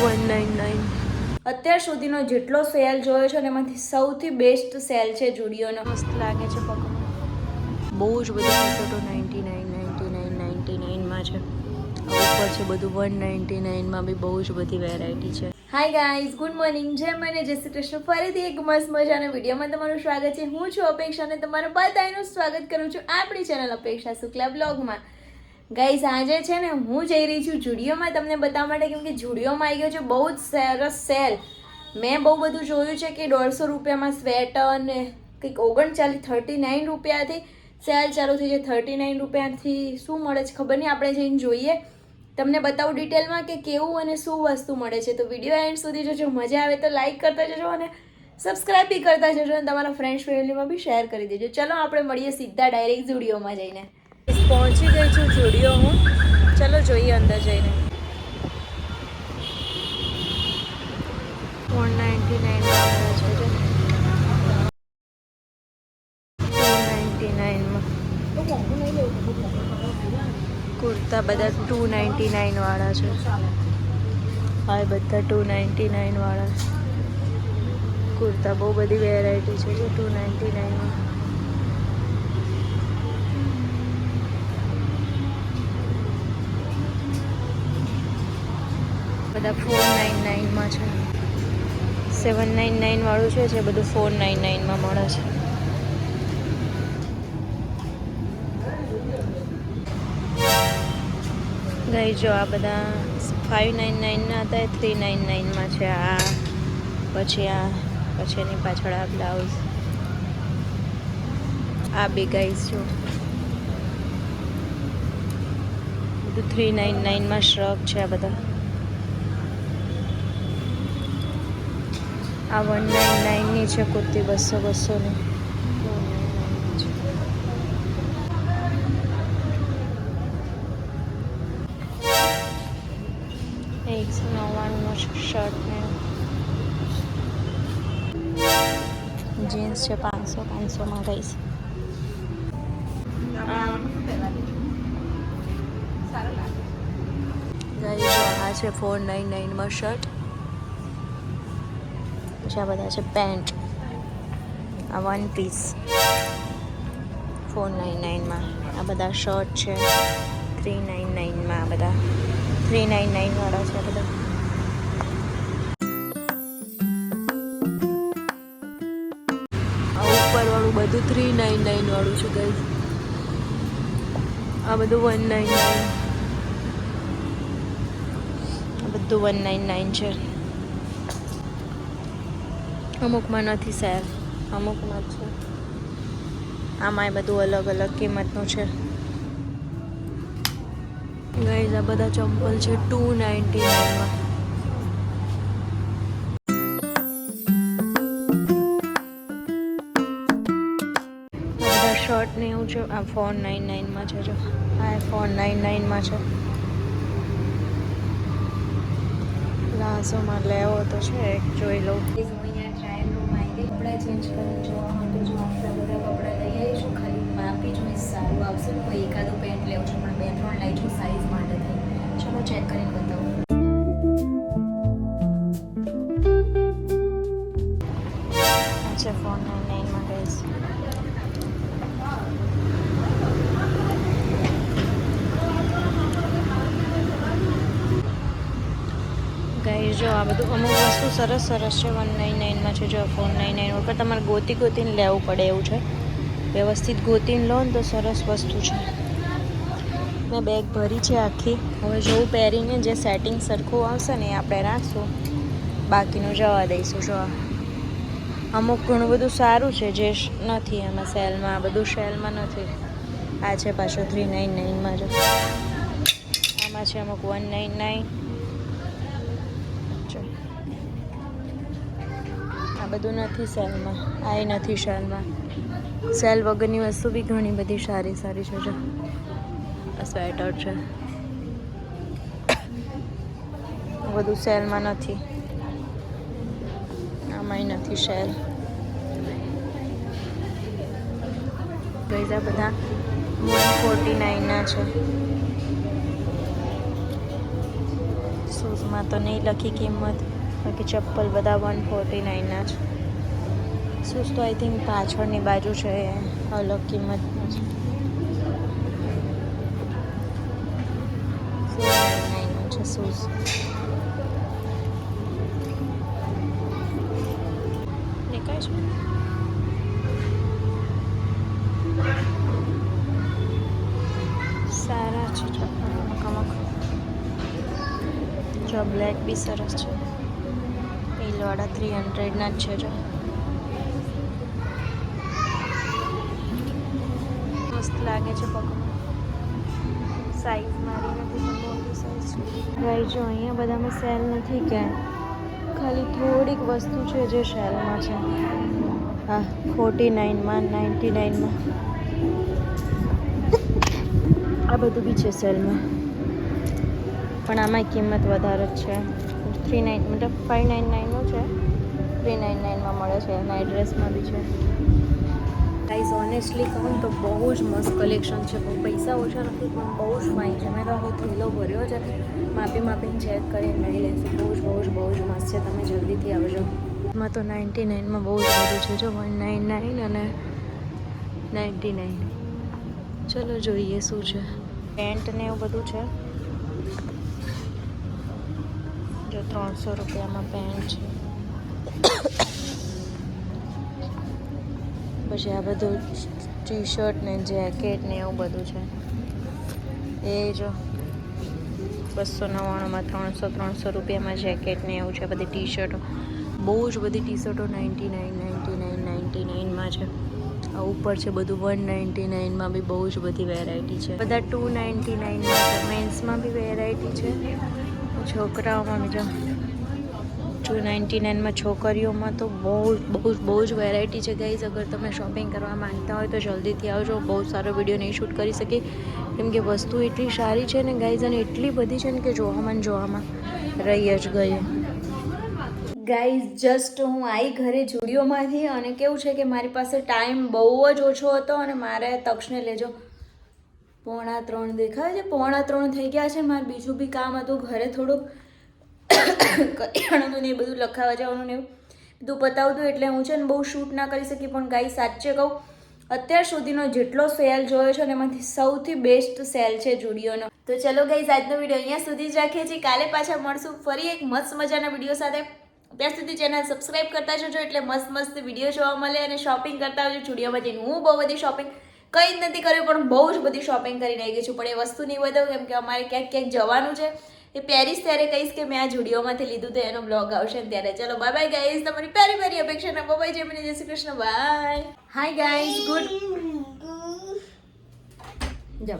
One nine nine અત્યાર સુધીનો જેટલો સેલ જોયો છે ને એમાંથી સૌથી બેસ્ટ સેલ છે જુડિયોનો. મસ્ત લાગે છે પગમાં. બહુ જ બધા ninety nine ninety nine ninety નાઇનમાં છે. ઉપર છે બધું વન નાઇન્ટી નાઇનમાં બી બહુ જ બધી વેરાયટી છે. હાય ગાઈઝ ગુડ મોર્નિંગ જય મને જય શ્રી કૃષ્ણ. ફરીથી એક મસ્ત મજાના વિડીયોમાં તમારું સ્વાગત છે. હું છું અપેક્ષા અને તમારું બધાનું સ્વાગત કરું છું આપણી ચેનલ અપેક્ષા શુક્લા બ્લોગમાં ગાઈઝ આજે છે ને હું જઈ રહી છું જુડિયોમાં તમને બતાવવા માટે, કેમ કે જુડિયોમાં આવી ગયો છે, બહુ જ સરસ સેલ. મેં બહુ બધું જોયું છે કે દોઢસો રૂપિયામાં સ્વેટર ને કંઈક ઓગણચાલીસ, થર્ટી નાઇન રૂપિયાથી સેલ ચાલુ થઈ છે થર્ટી નાઇન રૂપિયાથી શું મળે છે ખબર નહીં, આપણે જઈને જોઈએ. તમને બતાવું ડિટેલમાં કે કેવું અને શું વસ્તુ મળે છે. તો વીડિયો એન્ડ સુધી જોજો. મજા આવે તો લાઇક કરતા જજો અને સબસ્ક્રાઇબ બી કરતા જજો અને તમારા ફ્રેન્ડ્સ ફેમિલીમાં બી શેર કરી દેજો. ચલો, આપણે મળીએ સીધા ડાયરેક્ટ જુડિયોમાં જઈને. પહોંચી ગઈ છું જોડીઓ હું. ચલો જોઈએ અંદર જઈને. વન નાઇન્ટી નાઇનમાં કુર્તા બધા ટુ નાઇન્ટી નાઇન વાળા છે. હા બધા ટુ નાઇન્ટી નાઇન વાળા છે. કુર્તા બહુ બધી વેરાયટી છે ટુ નાઇન્ટી નાઇનમાં બધા ફોર નાઇન નાઇનમાં છે. સેવન નાઇન નાઇનવાળું છે જે બધું ફોર નાઇન નાઇનમાં મળે છે. ગઈ જો આ બધા ફાઇવ નાઇન નાઇનના હતા એ થ્રી નાઇન નાઇનમાં છે આ, પછી આ, પછી એની પાછળ આ બ્લાઉઝ આ બી ગાઈઝ જો. બધું થ્રી નાઇન નાઇનમાં શ્રગ છે આ બધા. આ વન નાઇન નાઇનની છે કુર્તી બસો બસોની. એકસો નવ્વાણુંનો શર્ટ ને. જીન્સ છે પાંચસો, પાંચસોમાં ગઈ આ છે ફોર નાઇન નાઇનમાં શર્ટ પછી આ બધા છે પેન્ટ. આ વન પીસ ફોર નાઇન નાઇનમાં આ બધા શર્ટ છે. થ્રી નાઇન નાઇનમાં આ બધા. થ્રી નાઇન નાઇનવાળા છે આ બધા. ઉપરવાળું બધું થ્રી નાઇન નાઇન વાળું છે ગઈ આ બધું વન નાઇન નાઇન બધું વન નાઇન નાઇન છે. અમુકમાં નથી સેલ અમુકમાં છે. આમાં એ બધું અલગ અલગ કિંમતનું છે. ગાઈઝ આ બધા ચંપલ છે ટુ નાઇન્ટી નાઇનમાં શર્ટ ને એવું છે. આ ફોર નાઇન નાઇનમાં છે, જો. આ ફોર નાઇન નાઇનમાં છે. પ્લાઝોમાં લેવો તો છે એક, જોઈ લઉં. કપડાં ચેન્જ કરીને જોવા માટે જો આપણે બધા કપડાં લઈ આવીશું, ખાલી માપી જોઈશ સારું આવશે. ને કોઈ એકાદું પેન્ટ લેવું છું, પણ બે ત્રણ લઈ છું સાઈઝ માટે થઈ ચલો ચેક કરીને બતાવું. અચ્છા ફોન નાઇન નાઇનમાં ગઈશ ગાઈ જો આ બધું અમુક વસ્તુ સરસ સરસ છે વન નાઇન નાઇનમાં છે, જો ફોર નાઇન નાઇન ઉપર તમારે ગોતી ગોતીને લેવું પડે એવું છે. વ્યવસ્થિત ગોતીને લો ને તો સરસ વસ્તુ છે. મેં બેગ ભરી છે આખી. હવે જોવું પહેરીને જે સેટિંગ સરખું આવશે ને એ આપણે રાખશું. બાકીનું જવા દઈશું, જો અમુક ઘણું બધું સારું છે, જે નથી એમાં સેલમાં, આ બધું સેલમાં નથી. આ છે પાછો થ્રી નાઇન નાઇનમાં જો. આમાં છે અમુક વન નાઇન નાઇન જો આ બધું નથી સેલમાં આ નથી સેલમાં સેલ વગરની વસ્તુ બી ઘણી બધી સારી સારી છે આ સ્વેટર છે. બધું સેલમાં નથી. આમાંય નથી સેલ. ગઈઝ બધા વન ફોર્ટી નાઇનના છે. શૂઝમાં તો નહીં લખી કિંમત. બાકી ચપ્પલ બધા વન ફોર્ટી નાઇનના છે શૂઝ તો આઈ થિંક પાછળની બાજુ છે, અલગ કિંમતનું છે. છે શૂઝ દેખાય છે? સારા છે ચપ્પલ અમુક જો બ્લેક બી સરસ છે. હીલવાળા થ્રી હંડ્રેડના જ છે મસ્ત લાગે છે પગમાં સાઈઝ મારી નથી, પણ મોટી જો અહીંયા બધામાં સેલ નથી ક્યાંય. ખાલી થોડીક વસ્તુ છે જે સેલમાં છે. હા ફોર્ટી નાઇનમાં નાઇન્ટી નાઇનમાં આ બધું બી છે સેલમાં પણ આમાં કિંમત વધારે જ છે. થ્રી નાઇન મતલબ ફાઇવ નાઇન નાઇનનું છે. થ્રી નાઇન નાઇનમાં મળે છે નાઇટ ડ્રેસમાં બી છે. ગાઈઝ ઓનેસ્ટલી કહું તો બહુ જ મસ્ત કલેક્શન છે. બહુ પૈસા ઓછા નથી પણ બહુ જ ફાઇન છે. મેં તો આખો થેલો ભર્યો છે. માપી માપીને ચેક કરીને લઈ લેશું બહુ જ બહુ જ બહુ જ મસ્ત છે. તમે જલ્દીથી આવજો. એમાં તો નાઇન્ટી નાઇનમાં બહુ જ બધું છે. જો વન નાઇન નાઇન અને નાઇન્ટી નાઇન ચલો જોઈએ શું છે. પેન્ટ ને એવું બધું છે જો ત્રણસો રૂપિયામાં પેન્ટ છે. પછી આ બધું ટી શર્ટ ને જેકેટ ને એવું બધું છે. એ જો, બસો નવ્વાણુંમાં ત્રણસો ત્રણસો રૂપિયામાં જેકેટ ને એવું છે બધી ટી શર્ટો બહુ જ બધી ટી શર્ટો ninety nine ninety nine, ninety નાઇનમાં છે. આ ઉપર છે બધું વન નાઇન્ટી નાઇનમાં બી બહુ જ બધી વેરાયટી છે. બધા ટુ નાઇન્ટી નાઇનમાં મેન્સમાં બી વેરાયટી છે. છોકરાઓમાં બીજો ટુ નાઇન્ટી નાઇનમાં છોકરીઓમાં તો બહુ બહુ બહુ જ વેરાયટી છે ગાઈઝ અગર તમે શોપિંગ કરવા માંગતા હોય તો જલ્દીથી આવજો. બહુ સારો વીડિયો નહીં શૂટ કરી શકી કેમ કે વસ્તુ એટલી સારી છે ને ગાઈઝ અને એટલી બધી છે ને કે જોવામાં જોવામાં રહી જ ગઈ ગાઈઝ જસ્ટ હું આવી ઘરે જુડિયોમાંથી અને કેવું છે કે મારી પાસે ટાઈમ બહુ જ ઓછો હતો અને મારે તક્ષને લેજો. પોણા ત્રણ દેખાય છે. પોણા ત્રણ થઈ ગયા છે. મારે બીજું બી કામ હતું ઘરે થોડુંક. કરિયાણાનું ને એ બધું લખાવા જવાનું ને એવું. બધું પતાવતું એટલે હું છે ને બહુ શૂટ ના કરી શકી. પણ ગાઈ સાચે કહું, અત્યાર સુધીનો જેટલો સેલ જોયો છે ને એમાંથી સૌથી બેસ્ટ સેલ છે જુડિયોનો તો ચલો ગાઈઝ આજનો વીડિયો અહીંયા સુધી જ રાખીએ છીએ. કાલે પાછા મળશું ફરી એક મસ્ત મજાના વીડિયો સાથે. ત્યાં સુધી ચેનલ સબસ્ક્રાઈબ કરતા જજો એટલે મસ્ત મસ્ત વીડિયો જોવા મળે અને શોપિંગ કરતા આવજો. જુડિયોમાં જઈને હું બહુ બધી શોપિંગ કંઈ જ નથી કર્યું પણ બહુ જ બધી શોપિંગ કરી ગઈ છું. પણ એ વસ્તુ નહીં બતાવું કેમ કે અમારે ક્યાંક ક્યાંક જવાનું છે. એ પેરિસ ત્યારે કહીશ કે મેં આ જુડિયોમાંથી લીધું તો એનો બ્લોગ આવશે ને ત્યારે. ચલો બાય બાય ગાઈઝ તમારી પ્યારી પ્યારી અપેક્ષા ના બાય જય મને જય Shri Krishna. Bye hi guys good જાઓ.